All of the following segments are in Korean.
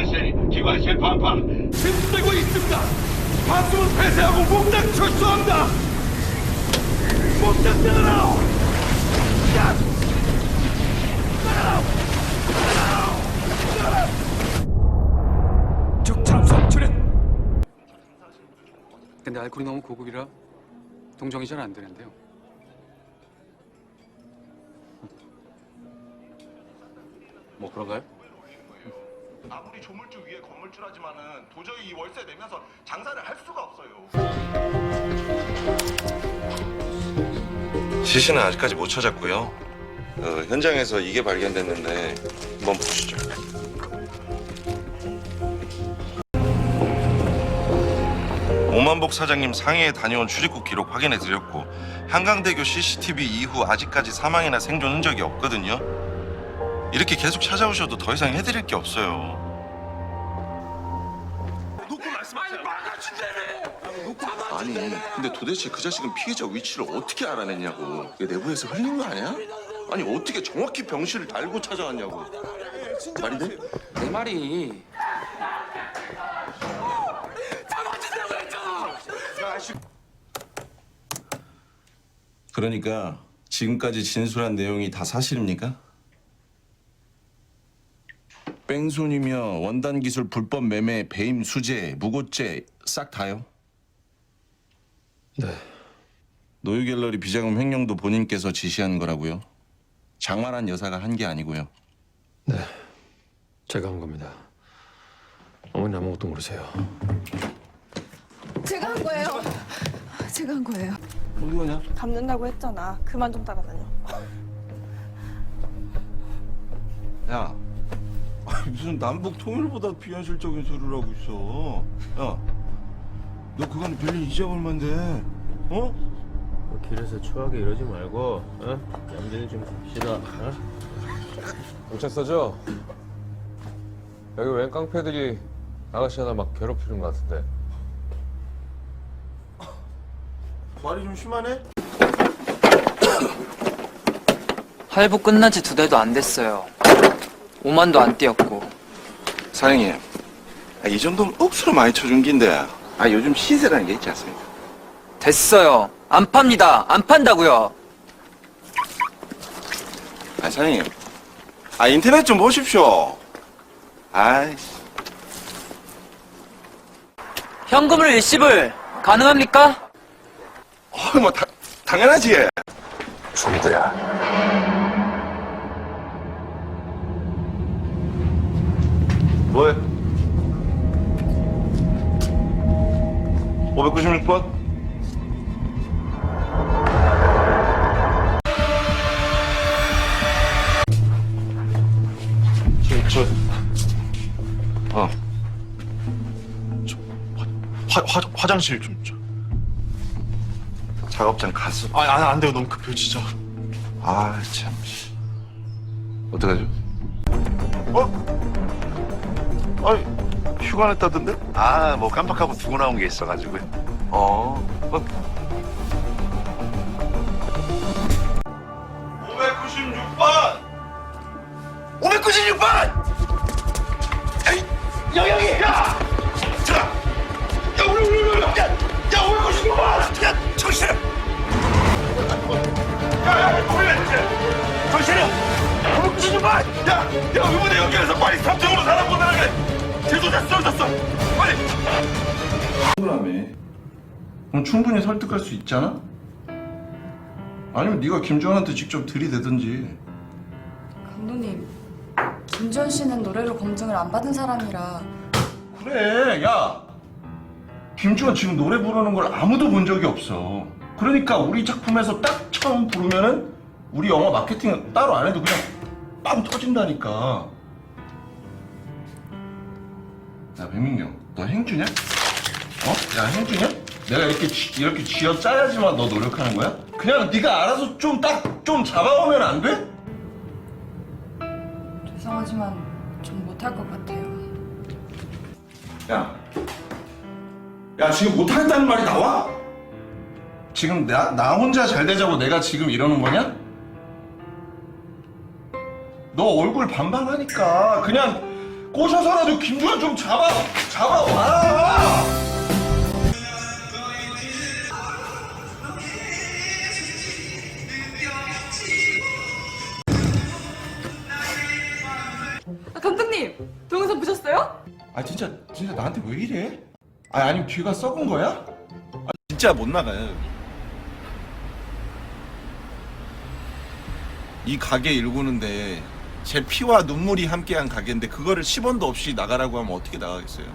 기관실, 기관실 반판. 힘쓰고 있습니다. 반수을 폐쇄하고 몽땅 철수합니다. 몽땅 내놔라. 야! 내놔라! 내놔라! 출현. 근데 알코올이 너무 고급이라 동정이 잘 안 되는데요. 뭐 그런가요? 아무리 조물주 위에 건물주라지만은 도저히 이 월세 내면서 장사를 할 수가 없어요. 시신은 아직까지 못 찾았고요. 어, 현장에서 이게 발견됐는데 한번 보시죠. 오만복 사장님 상해에 다녀온 출입국 기록 확인해 드렸고 한강대교 CCTV 이후 아직까지 사망이나 생존 흔적이 없거든요. 이렇게 계속 찾아오셔도 더 이상 해드릴 게 없어요. 아니, 근데 도대체 그 자식은 피해자 위치를 어떻게 알아냈냐고. 이게 내부에서 흘린 거 아니야? 아니, 어떻게 정확히 병실을 달고 찾아왔냐고. 말이 돼? 내 말이 그러니까 지금까지 진술한 내용이 다 사실입니까? 뺑소니며 원단 기술 불법 매매, 배임 수재, 무고죄 싹 다요? 네. 노유 갤러리 비자금 횡령도 본인께서 지시한 거라고요. 장만한 여사가 한 게 아니고요. 네. 제가 한 겁니다. 어머니 아무것도 모르세요. 제가 한 거예요. 제가 한 거예요. 어디 가냐? 갚는다고 했잖아. 그만 좀 따라다녀. 야, 무슨 남북 통일보다 비현실적인 소리를 하고 있어. 야, 너 그거는 별일 잊어볼 만데, 어? 뭐 길에서 추하게 이러지 말고 어? 얌전히 좀 갑시다 어? 경찰서죠? 여기 웬 깡패들이 아가씨 하나 막 괴롭히는 것 같은데. 말이 좀 심하네? 할부 끝난 지 두 달도 안 됐어요. 5만도 안 뛰었고. 사장님, 아, 이 정도면 억수로 많이 쳐준 긴데, 아, 요즘 시세라는 게 있지 않습니까? 됐어요. 안 팝니다. 안 판다고요. 아, 사장님, 아, 인터넷 좀 보십시오. 아이씨. 현금을 일시불 가능합니까? 어, 뭐, 다, 당연하지. 중도야. 뭐해? 596번? 저, 저, 어. 저, 화, 화, 화장실 좀, 저. 작업장 가서. 아, 안, 안 돼요. 너무 급해요, 진짜. 아, 참. 씨. 어떡하죠? 어? 아니, 휴가 냈다던데? 아, 뭐 깜빡하고 두고 나온 게 있어가지고요. 어. 어. 596번! 596번! 에이, 영영 그럼 충분히 설득할 수 있잖아? 아니면 네가 김주환한테 직접 들이대든지 감독님, 김주현 씨는 노래로 검증을 안 받은 사람이라 그래 야 김주환 지금 노래 부르는 걸 아무도 본 적이 없어 그러니까 우리 작품에서 딱 처음 부르면은 우리 영화 마케팅 따로 안 해도 그냥 빵 터진다니까 야 백민경 너 행주냐? 어? 야 행주냐? 내가 이렇게 쥐- 이렇게 쥐어 짜야지만 너 노력하는 거야? 그냥 네가 알아서 좀 딱 좀 잡아오면 안 돼? 죄송하지만 좀 못할 것 같아요. 야, 야 지금 못하겠다는 말이 나와? 지금 나, 나 혼자 잘 되자고 내가 지금 이러는 거냐? 너 얼굴 반반하니까 그냥 꼬셔서라도 김주환 좀 잡아 잡아와 나한테 왜 이래? 아 아니면 귀가 썩은 거야? 아, 진짜 못 나가요. 이 가게 일구는데 제 피와 눈물이 함께한 가게인데 그거를 10원도 없이 나가라고 하면 어떻게 나가겠어요?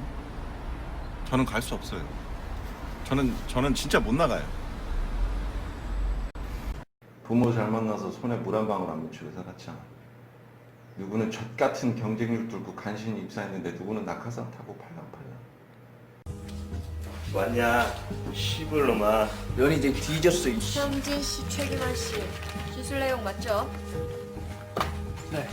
저는 갈 수 없어요. 저는 저는 진짜 못 나가요. 부모 잘 만나서 손에 물 한 방울 안 묻히고 살았잖아. 누구는 젖 같은 경쟁률 뚫고 간신히 입사했는데 누구는 낙하산 타고 팔랑팔랑. 왔냐? 시불로마. 면이 이제 뒤졌어. 이 씨. 현진 씨, 최기만 씨, 기술 내용 맞죠? 네.